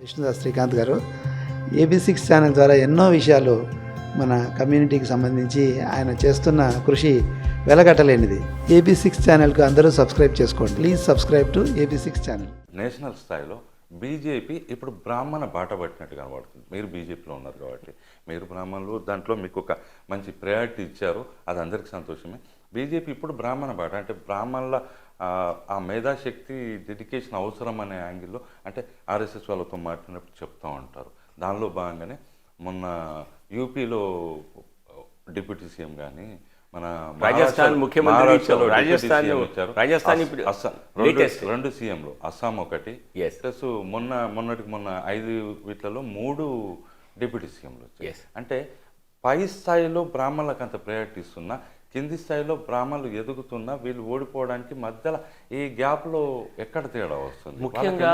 విష్ణుదాస్ శ్రీకాంత్ గారు. AB six channel ద్వారా ఎన్నో విషయాలు మన కమ్యూనిటీకి సంబంధించి ఆయన చేస్తున్న కృషి వెలగట్టలేనిది. ఏబీ సిక్స్ ఛానల్కు అందరూ సబ్స్క్రైబ్ చేసుకోండి. Please subscribe to AB six channel. National స్థాయిలో బీజేపీ ఇప్పుడు బ్రాహ్మణ బాట పట్టినట్టు కనబడుతుంది. మీరు బీజేపీలో ఉన్నారు కాబట్టి. మీరు బ్రాహ్మణులు దాంట్లో మీకు ఒక మంచి ప్రయారిటీ ఇచ్చారు. అది అందరికీ సంతోషమే. బీజేపీ ఇప్పుడు బ్రాహ్మణ బాట అంటే బ్రాహ్మణుల ఆ, మేధాశక్తి డెడికేషన్ అవసరం అనే యాంగిల్లో అంటే ఆర్ఎస్ఎస్ వాళ్ళతో మాట్లాడినప్పుడు చెప్తూ ఉంటారు దానిలో భాగంగానే మొన్న యూపీలో డిప్యూటీ సీఎం కానీ మన రాజస్థాన్ ముఖ్యమంత్రి రాజస్థాన్. రాజస్థాన్ ఇప్పుడు రెండు సీఎంలు అస్సాం ఒకటి. ప్లస్ మొన్న మొన్నటికి మొన్న ఐదు వీటిలలో మూడు డిప్యూటీ సీఎంలు వచ్చాయి. అంటే పై స్థాయిలో బ్రాహ్మణులకు అంత ప్రయారిటీ ఇస్తున్నా కింది స్థాయిలో బ్రాహ్మణులు ఎదుగుతున్నా వీళ్ళు ఓడిపోవడానికి మధ్యలో ఈ గ్యాప్లో ఎక్కడ తేడా వస్తుంది? ముఖ్యంగా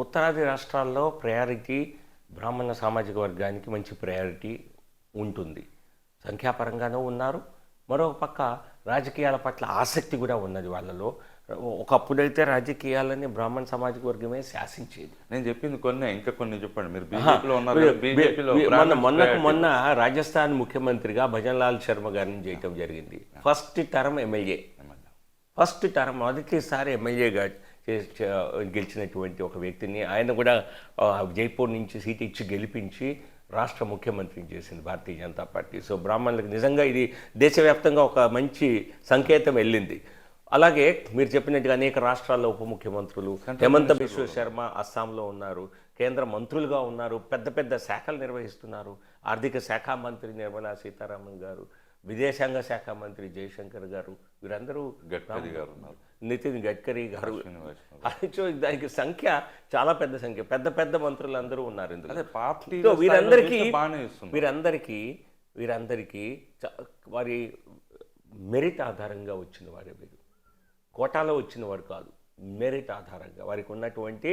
ఉత్తరాది రాష్ట్రాల్లో ప్రయారిటీ బ్రాహ్మణ సామాజిక వర్గానికి మంచి ప్రయారిటీ ఉంటుంది. సంఖ్యాపరంగానూ ఉన్నారు. మరొక పక్క రాజకీయాల పట్ల ఆసక్తి కూడా ఉన్నది వాళ్ళలో. ఒకప్పుడైతే రాజకీయాలని బ్రాహ్మణ సామాజిక వర్గమే శాసించేది. నేను చెప్పింది కొన్ని ఇంకా కొన్ని చెప్పండి. మీరు బీజేపీలో ఉన్నారు బీజేపీలో మొన్న మొన్నకు. మొన్న రాజస్థాన్ ముఖ్యమంత్రిగా భజన్లాల్ శర్మ గారిని చేయటం జరిగింది. First term MLA. First term మొదటిసారి ఎమ్మెల్యేగా గెలిచినటువంటి ఒక వ్యక్తిని. ఆయన కూడా జైపూర్ నుంచి సీట్ ఇచ్చి గెలిపించి రాష్ట్ర ముఖ్యమంత్రిని చేసింది భారతీయ జనతా పార్టీ. సో బ్రాహ్మణులకు నిజంగా ఇది దేశవ్యాప్తంగా ఒక మంచి సంకేతం వెళ్ళింది. అలాగే మీరు చెప్పినట్టుగా అనేక రాష్ట్రాల్లో ఉప ముఖ్యమంత్రులు హేమంత బిశ్వ శర్మ అస్సాంలో ఉన్నారు. కేంద్ర మంత్రులుగా ఉన్నారు. పెద్ద పెద్ద శాఖలు నిర్వహిస్తున్నారు. ఆర్థిక శాఖ మంత్రి నిర్మలా సీతారామన్ గారు. విదేశాంగ శాఖ మంత్రి జయశంకర్ గారు వీరందరూ గడ్కరీ గారు ఉన్నారు. నితిన్ గడ్కరీ గారు. దానికి సంఖ్య చాలా పెద్ద సంఖ్య. పెద్ద పెద్ద మంత్రులు అందరూ ఉన్నారు ఇందులో. పార్టీ వీరందరికీ వీరందరికీ వీరందరికీ వారి మెరిట్ ఆధారంగా వచ్చిన వారే వీరు. కోటాలో వచ్చిన వారు కాదు మెరిట్ ఆధారంగా. వారికి ఉన్నటువంటి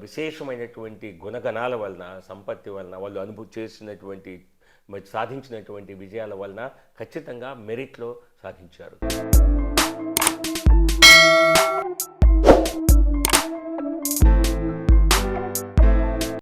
విశేషమైనటువంటి గుణగణాల వలన సంపత్తి వలన వాళ్ళు అనుభూతి చేసినటువంటి సాధించినటువంటి విజయాల వలన ఖచ్చితంగా మెరిట్లో సాధించారు.